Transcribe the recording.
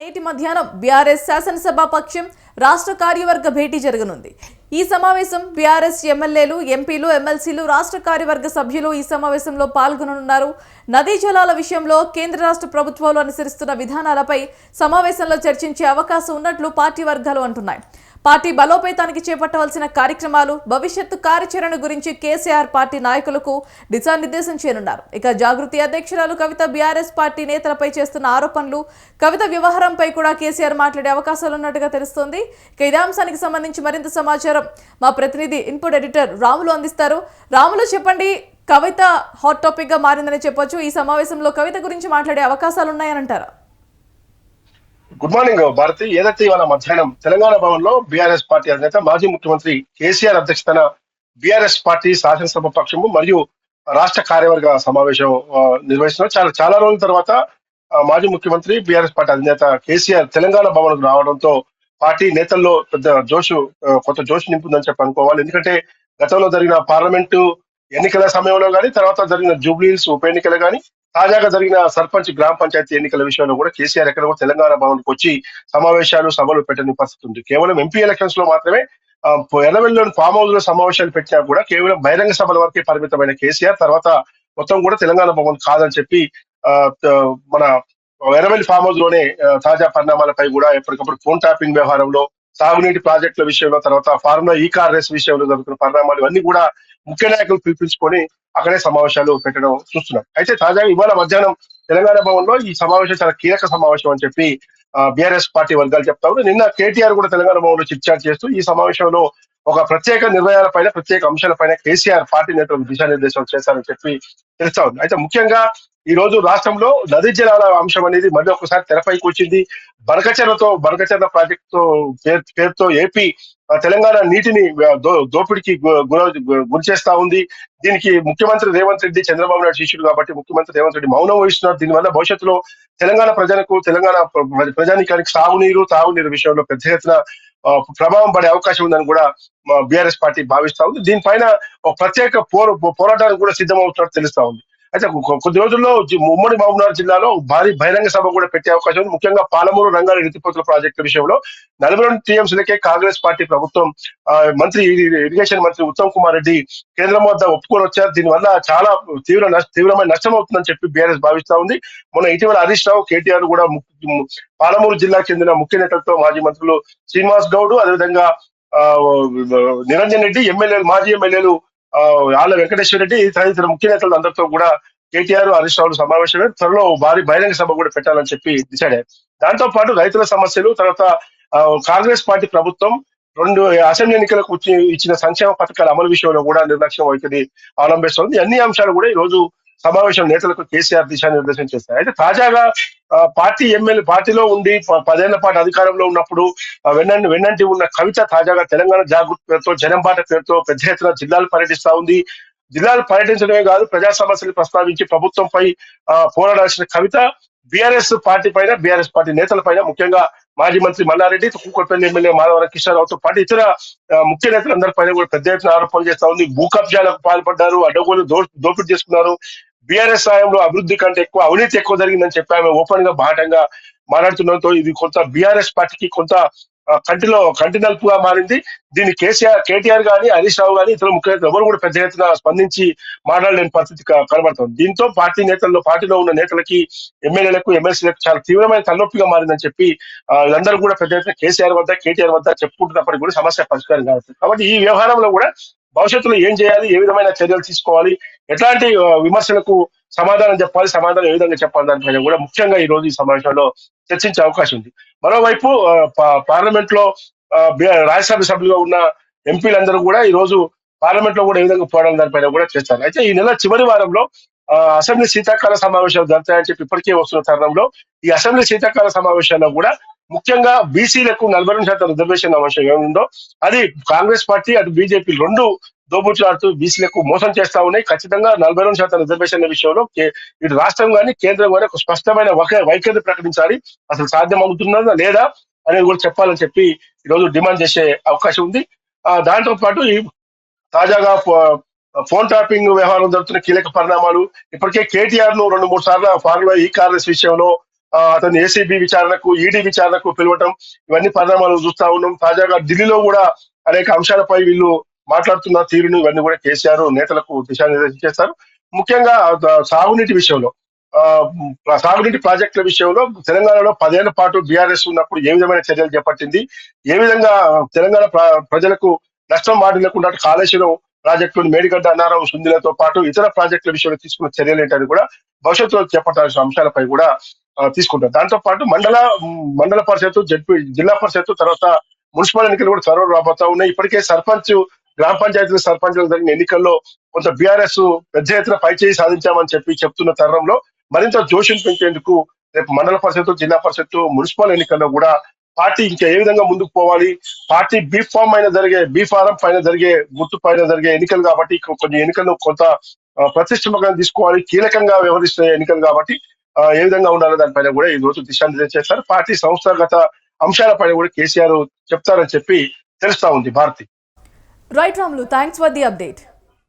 నేటి మధ్యాహ్నం బీఆర్ఎస్ శాసనసభ పక్షం రాష్ట్ర కార్యవర్గ భేటీ జరగనుంది. ఈ సమావేశం బీఆర్ఎస్ ఎమ్మెల్యేలు ఎంపీలు ఎమ్మెల్సీలు రాష్ట్ర కార్యవర్గ సభ్యులు ఈ సమావేశంలో పాల్గొననున్నారు. నదీ జలాల విషయంలో కేంద్ర రాష్ట్ర ప్రభుత్వాలు అనుసరిస్తున్న విధానాలపై సమావేశంలో చర్చించే అవకాశం ఉన్నట్లు పార్టీ వర్గాలు అంటున్నాయి. పార్టీ బలోపేతానికి చేపట్టవలసిన కార్యక్రమాలు భవిష్యత్తు కార్యాచరణ గురించి కేసీఆర్ పార్టీ నాయకులకు దిశానిర్దేశం చేయనున్నారు. ఇక జాగృతి అధ్యక్షురాలు కవిత బీఆర్ఎస్ పార్టీ నేతలపై చేస్తున్న ఆరోపణలు కవిత వ్యవహారంపై కూడా కేసీఆర్ మాట్లాడే అవకాశాలు ఉన్నట్టుగా తెలుస్తోంది. ఇక ఇదే అంశానికి సంబంధించి మరింత సమాచారం మా ప్రతినిధి ఇన్పుట్ ఎడిటర్ రాములు అందిస్తారు. రాములు చెప్పండి కవిత హాట్ టాపిక్గా మారిందని చెప్పొచ్చు. ఈ సమావేశంలో కవిత గురించి మాట్లాడే అవకాశాలు ఉన్నాయని అంటారా? Good morning Bharati. ఏదైతే ఇవాళ మధ్యాహ్నం తెలంగాణ భవన్లో బీఆర్ఎస్ పార్టీ అధినేత మాజీ ముఖ్యమంత్రి కేసీఆర్ అధ్యక్షతన బీఆర్ఎస్ పార్టీ శాసనసభ పక్షము మరియు రాష్ట్ర కార్యవర్గ సమావేశం నిర్వహిస్తున్నారు. చాలా చాలా రోజుల తర్వాత మాజీ ముఖ్యమంత్రి బీఆర్ఎస్ పార్టీ అధినేత కేసీఆర్ తెలంగాణ భవన్ రావడంతో పార్టీ నేతల్లో పెద్ద జోషు కొత్త జోష్ నింపుందని చెప్పి అనుకోవాలి. ఎందుకంటే గతంలో జరిగిన పార్లమెంటు ఎన్నికల సమయంలో కానీ తర్వాత జరిగిన జూబ్లీస్ ఉప ఎన్నికలు కానీ తాజాగా జరిగిన సర్పంచ్ గ్రామ పంచాయతీ ఎన్నికల విషయంలో కూడా కేసీఆర్ ఎక్కడ కూడా తెలంగాణ భవన్కి వచ్చి సమావేశాలు సభలు పెట్టని పరిస్థితి ఉంది. కేవలం ఎంపీ ఎలక్షన్స్లో మాత్రమే ఎర్రవెల్లిలోని ఫామ్ హౌస్లో సమావేశాలు పెట్టినా కూడా కేవలం బహిరంగ సభల వరకే పరిమితమైన కేసీఆర్ తర్వాత మొత్తం కూడా తెలంగాణ భవన్ కాదని చెప్పి మన ఎర్రవెల్లి ఫామ్ హౌస్లోనే తాజా పరిణామాలపై కూడా ఎప్పటికప్పుడు ఫోన్ ట్యాపింగ్ వ్యవహారంలో సాగునీటి ప్రాజెక్టుల విషయంలో తర్వాత ఫార్ములా ఈ కార్ రేస్ విషయంలో జరుగుతున్న పరిణామాలు ఇవన్నీ కూడా ముఖ్య నాయకులు పిలిపించుకొని అక్కడే సమావేశాలు పెట్టడం చూస్తున్నాం. అయితే తాజాగా ఇవాళ మధ్యాహ్నం తెలంగాణ భవన్లో ఈ సమావేశం చాలా కీలక సమావేశం అని చెప్పి బీఆర్ఎస్ పార్టీ వర్గాలు చెప్తా ఉన్నారు నిన్న కేటీఆర్ కూడా తెలంగాణ భవన్లో చిట్చాట్ చేస్తూ ఈ సమావేశంలో ఒక ప్రత్యేక నిర్ణయాలపైన ప్రత్యేక అంశాలపైన కేసీఆర్ పార్టీ నేతలకు దిశానిర్దేశం చేశారని చెప్పి తెలుస్తా ఉంది. అయితే ముఖ్యంగా ఈ రోజు రాష్ట్రంలో నదీ జలాల అంశం అనేది మళ్ళీ ఒకసారి తెరపైకి వచ్చింది. బనకచెర్లతో బనకచెర్ల ప్రాజెక్ట్తో పేరు పేరుతో ఏపీ తెలంగాణ నీటిని దోపిడికి గురి చేస్తా ఉంది. దీనికి ముఖ్యమంత్రి రేవంత్ రెడ్డి చంద్రబాబు నాయుడు శిష్యుడు కాబట్టి ముఖ్యమంత్రి రేవంత్ రెడ్డి మౌనం వహిస్తున్నారు. దీనివల్ల భవిష్యత్తులో తెలంగాణ ప్రజలకు తెలంగాణ ప్రజానికానికి సాగునీరు తాగునీరు విషయంలో పెద్ద ఎత్తున ప్రభావం పడే అవకాశం ఉందని కూడా బీఆర్ఎస్ పార్టీ భావిస్తా ఉంది. దీనిపైన ఒక ప్రత్యేక పోరాటానికి కూడా సిద్ధమవుతున్నట్టు తెలుస్తా ఉంది. అయితే కొద్ది రోజుల్లో ఉమ్మడి మహబూబ్నగర్ జిల్లాలో భారీ బహిరంగ సభ కూడా పెట్టే అవకాశం ఉంది. ముఖ్యంగా పాలమూరు రంగారెడ్డి ఎత్తిపోతుల ప్రాజెక్టు విషయంలో నలభై రెండు టీఎంసీలకే కాంగ్రెస్ పార్టీ ప్రభుత్వం మంత్రి ఇరిగేషన్ మంత్రి ఉత్తమ్ కుమార్ రెడ్డి కేంద్రం వద్ద ఒప్పుకొని వచ్చారు. దీనివల్ల చాలా తీవ్ర నష్ట- తీవ్రమైన నష్టం అవుతుందని చెప్పి బీఆర్ఎస్ భావిస్తా ఉంది. మొన్న ఇటీవల హరీష్ రావు కేటీఆర్ కూడా పాలమూరు జిల్లాకు చెందిన ముఖ్య నేతలతో మాజీ మంత్రులు శ్రీనివాస్ గౌడ్ అదేవిధంగా ఆ, నిరంజన్ రెడ్డి ఎమ్మెల్యేలు మాజీ ఎమ్మెల్యేలు ఆళ్ళ వెంకటేశ్వర రెడ్డి తదితర ముఖ్య నేతలు అందరితో కూడా కేటీఆర్ హరీష్ రావు సమావేశమే త్వరలో భారీ బహిరంగ సభ కూడా పెట్టాలని చెప్పి డిసైడ్ అయ్యారు. దాంతో పాటు రైతుల సమస్యలు తర్వాత కాంగ్రెస్ పార్టీ ప్రభుత్వం రెండు అసెంబ్లీ ఎన్నికలకు ఇచ్చిన సంక్షేమ పథకాల అమలు విషయంలో కూడా నిర్లక్ష్యం వైఖరి అవలంబిస్తోంది అన్ని అంశాలు కూడా ఈ రోజు సమావేశం నేతలకు కేసీఆర్ దిశానిర్దేశం చేస్తారు అయితే తాజాగా పార్టీ ఎమ్మెల్యే పార్టీలో ఉండి ప- పదేళ్ళ పాటు అధికారంలో ఉన్నప్పుడు వెన్నంటి వెన్నంటి ఉన్న కవిత తాజాగా తెలంగాణ జాగృతి పేరుతో జనంబాట పేరుతో పెద్ద ఎత్తున జిల్లాలు పర్యటిస్తా ఉంది. జిల్లాలు పర్యటించడమే కాదు ప్రజా సమస్యలు ప్రస్తావించి ప్రభుత్వంపై ఆ, పోరాడాల్సిన కవిత బీఆర్ఎస్ పార్టీ పైన బీఆర్ఎస్ పార్టీ నేతల పైన ముఖ్యంగా మాజీ మంత్రి మల్లారెడ్డి కూకట్పల్లి ఎమ్మెల్యే మాధవరం కిషోరావుతో పాటు ఇతర ముఖ్య నేతలందరిపైన కూడా పెద్ద ఎత్తున ఆరోపణలు చేస్తా ఉంది. భూ కబ్జాలకు పాల్పడ్డారు అడ్డగోలు దోపిడీ చేసుకున్నారు. బీఆర్ఎస్ సాయంలో అభివృద్ధి కంటే ఎక్కువ అవినీతి ఎక్కువ జరిగిందని చెప్పి ఆమె ఓపెన్గా బాటంగా మాట్లాడుతుండడంతో ఇది కొంత బీఆర్ఎస్ పార్టీకి కొంత కంటిలో కంటి నలుపుగా మారింది. దీన్ని కేసీఆర్ కేటీఆర్ గాని హరీష్ రావు గాని ఇతర ముఖ్య నేతలు ఎవరు కూడా పెద్ద ఎత్తున స్పందించి మాట్లాడలేని పరిస్థితి కనబడుతుంది. దీంతో పార్టీ నేతల్లో పార్టీలో ఉన్న నేతలకి ఎమ్మెల్యేలకు ఎమ్మెల్సీలకు చాలా తీవ్రమైన తలనొప్పిగా మారిందని చెప్పి వీళ్ళందరూ కూడా పెద్ద ఎత్తున కేసీఆర్ వద్ద కేటీఆర్ వద్ద చెప్పుకుంటున్నప్పటికీ కూడా సమస్య పరిష్కారం కావచ్చు కాబట్టి ఈ వ్యవహారంలో కూడా భవిష్యత్తులో ఏం చేయాలి ఏ విధమైన చర్యలు తీసుకోవాలి ఎట్లాంటి విమర్శలకు సమాధానం చెప్పాలి సమాధానం ఏ విధంగా చెప్పాలి దానిపైన కూడా ముఖ్యంగా ఈ రోజు ఈ సమావేశంలో చర్చించే అవకాశం ఉంది. మరోవైపు పార్లమెంట్లో రాజ్యసభ సభ్యులుగా ఉన్న ఎంపీలందరూ కూడా ఈ రోజు పార్లమెంట్లో కూడా ఏ విధంగా పోవడం దానిపైన కూడా చేస్తారు. అయితే ఈ నెల చివరి వారంలో ఆ, అసెంబ్లీ శీతాకాల సమావేశాలు జరుగుతాయని చెప్పి ఇప్పటికే వస్తున్న తరుణంలో ఈ అసెంబ్లీ శీతాకాల సమావేశాల్లో కూడా ముఖ్యంగా బీసీలకు నలభై రెండు శాతం రిజర్వేషన్ అంశం ఏముందో అది కాంగ్రెస్ పార్టీ అటు బీజేపీ రెండు దోబుచ్చులాడుతూ బీసీలకు మోసం చేస్తా ఉన్నాయి. ఖచ్చితంగా నలభై రెండు శాతం రిజర్వేషన్ల విషయంలో ఇటు రాష్ట్రం కానీ కేంద్రం కానీ ఒక స్పష్టమైన ఒక వైఖరి ప్రకటించాలి. అసలు సాధ్యం అవుతున్నదా లేదా అనేది కూడా చెప్పాలని చెప్పి ఈ రోజు డిమాండ్ చేసే అవకాశం ఉంది. ఆ, దాంతో పాటు ఈ తాజాగా ఫోన్ ట్యాపింగ్ వ్యవహారం జరుగుతున్న కీలక పరిణామాలు. ఇప్పటికే కేటీఆర్ను రెండు మూడు సార్లు ఫార్లో ఈ కార్లెస్ విషయంలో అతను ఏసీబీ విచారణకు ఈడీ విచారణకు పిలవటం ఇవన్నీ పరిణామాలు చూస్తా ఉన్నాం. తాజాగా ఢిల్లీలో కూడా అనేక అంశాలపై వీళ్ళు మాట్లాడుతున్న తీరును ఇవన్నీ కూడా కేసీఆర్ నేతలకు దిశానిర్దేశం చేస్తారు. ముఖ్యంగా సాగునీటి విషయంలో ఆ, సాగునీటి ప్రాజెక్టుల విషయంలో తెలంగాణలో పదేళ్ళ పాటు బీఆర్ఎస్ ఉన్నప్పుడు ఏ విధమైన చర్యలు చేపట్టింది? ఏ విధంగా తెలంగాణ ప్రజలకు నష్టం వాటిల్లకుండా కాళేశ్వరం ప్రాజెక్టులు మేడిగడ్డ అన్నారం సుందిలతో పాటు ఇతర ప్రాజెక్టుల విషయంలో తీసుకున్న చర్యలు ఏంటని కూడా భవిష్యత్తులో చేపట్టాల్సిన అంశాలపై కూడా తీసుకుంటారు. దాంతో పాటు మండల మండల పరిషత్తు జడ్పీ జిల్లా పరిషత్తు తర్వాత మున్సిపల్ ఎన్నికలు కూడా త్వరలో రాబోతా ఉన్నాయి. ఇప్పటికే సర్పంచ్ గ్రామ పంచాయతీలు సర్పంచులు జరిగిన ఎన్నికల్లో కొంత బీఆర్ఎస్ పెద్ద ఎత్తున పైచేయి సాధించామని చెప్పి చెప్తున్న తరుణంలో మరింత జోషం పెంచేందుకు రేపు మండల పరిషత్తు జిల్లా పరిషత్తు మున్సిపల్ ఎన్నికల్లో కూడా పార్టీ ఇంకా ఏ విధంగా ముందుకు పోవాలి? పార్టీ బీ ఫామ్ పైన జరిగే బీ ఫారం పైన జరిగే గుర్తు పైన జరిగే ఎన్నికలు కాబట్టి కొన్ని ఎన్నికలు కొంత ఆ, ప్రతిష్టంగా తీసుకోవాలి కీలకంగా వ్యవహరిస్తున్న ఎన్నికలు కాబట్టి ఏ విధంగా ఉండాలో దానిపైన కూడా ఈ రోజు దిశానిర్దేశం చేస్తారు పార్టీ సంస్థాగత అంశాలపైన కూడా కేసీఆర్ చెప్తారని చెప్పి తెలుస్తా ఉంది Bharati. Right Ramlu, thanks for the update.